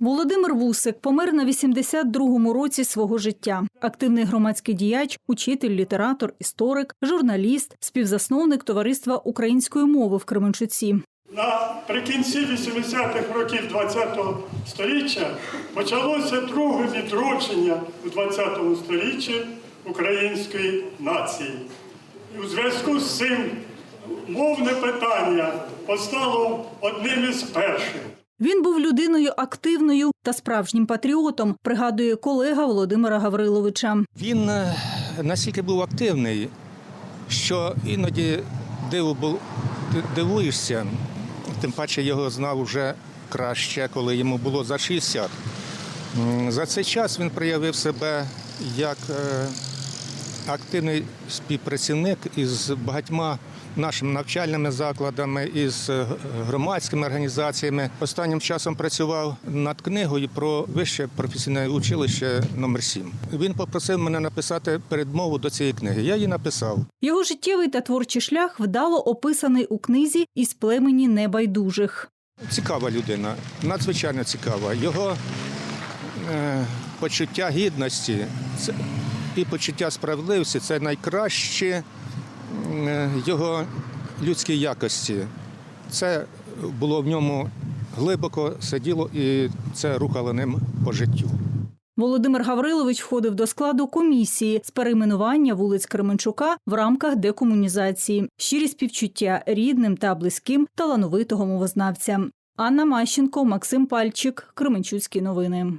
Володимир Вусик помер на 82-му році свого життя. Активний громадський діяч, учитель, літератор, історик, журналіст, співзасновник товариства української мови в Кременчуці. Наприкінці 80-х років ХХ століття почалося друге відродження у ХХ столітті української нації. У зв'язку з цим мовне питання постало одним із перших. Він був людиною активною та справжнім патріотом, пригадує колега Володимира Гавриловича. Він е, настільки був активний, що іноді диву дивуєшся, тим паче його знав вже краще, коли йому було за 60. За цей час він проявив себе як е, активний співпрацівник із багатьма нашими навчальними закладами, із е, громадськими організаціями. Останнім часом працював над книгою про вище професійне училище номер 7 Він попросив мене написати передмову до цієї книги. Я її написав. Його життєвий та творчий шлях вдало описаний у книзі із племені небайдужих. Цікава людина, надзвичайно цікава. Його е, почуття гідності це, і почуття справедливості це найкращі е, його людські якості. Це було в ньому глибоко сиділо і це рухало ним по життю. Володимир Гаврилович входив до складу комісії з перейменування вулиць Кременчука в рамках декомунізації. Щирі співчуття рідним та близьким талановитого мовознавця. Анна Мащенко, Максим Пальчик, Кременчуцькі новини.